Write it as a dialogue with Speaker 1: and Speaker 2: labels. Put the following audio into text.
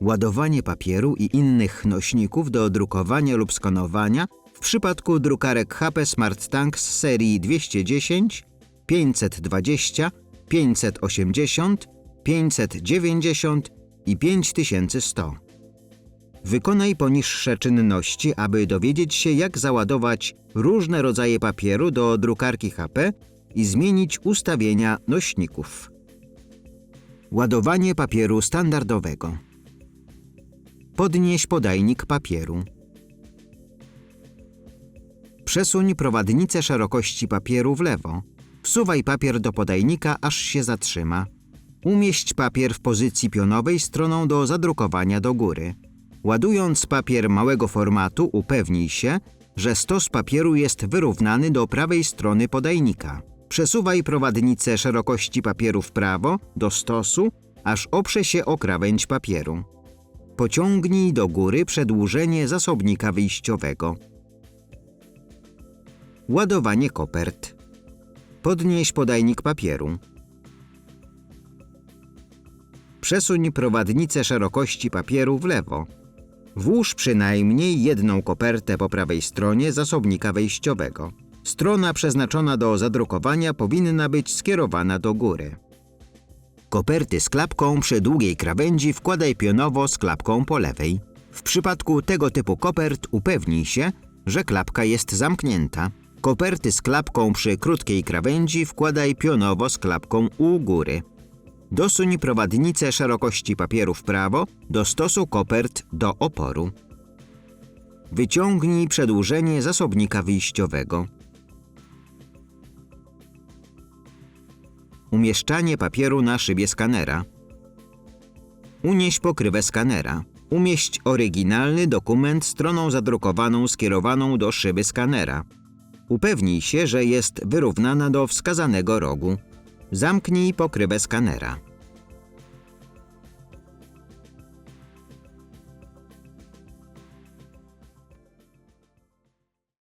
Speaker 1: Ładowanie papieru i innych nośników do drukowania lub skanowania w przypadku drukarek HP Smart Tank z serii 210, 520, 580, 590 i 5100. Wykonaj poniższe czynności, aby dowiedzieć się, jak załadować różne rodzaje papieru do drukarki HP i zmienić ustawienia nośników. Ładowanie papieru standardowego. Podnieś podajnik papieru. Przesuń prowadnicę szerokości papieru w lewo. Wsuwaj papier do podajnika, aż się zatrzyma. Umieść papier w pozycji pionowej stroną do zadrukowania do góry. Ładując papier małego formatu, upewnij się, że stos papieru jest wyrównany do prawej strony podajnika. Przesuwaj prowadnicę szerokości papieru w prawo do stosu, aż oprze się o krawędź papieru. Pociągnij do góry przedłużenie zasobnika wyjściowego. Ładowanie kopert. Podnieś podajnik papieru. Przesuń prowadnicę szerokości papieru w lewo. Włóż przynajmniej jedną kopertę po prawej stronie zasobnika wejściowego. Strona przeznaczona do zadrukowania powinna być skierowana do góry. Koperty z klapką przy długiej krawędzi wkładaj pionowo z klapką po lewej. W przypadku tego typu kopert upewnij się, że klapka jest zamknięta. Koperty z klapką przy krótkiej krawędzi wkładaj pionowo z klapką u góry. Dosuń prowadnicę szerokości papieru w prawo do stosu kopert do oporu. Wyciągnij przedłużenie zasobnika wyjściowego. Umieszczanie papieru na szybie skanera. Unieś pokrywę skanera. Umieść oryginalny dokument stroną zadrukowaną skierowaną do szyby skanera. Upewnij się, że jest wyrównana do wskazanego rogu. Zamknij pokrywę skanera.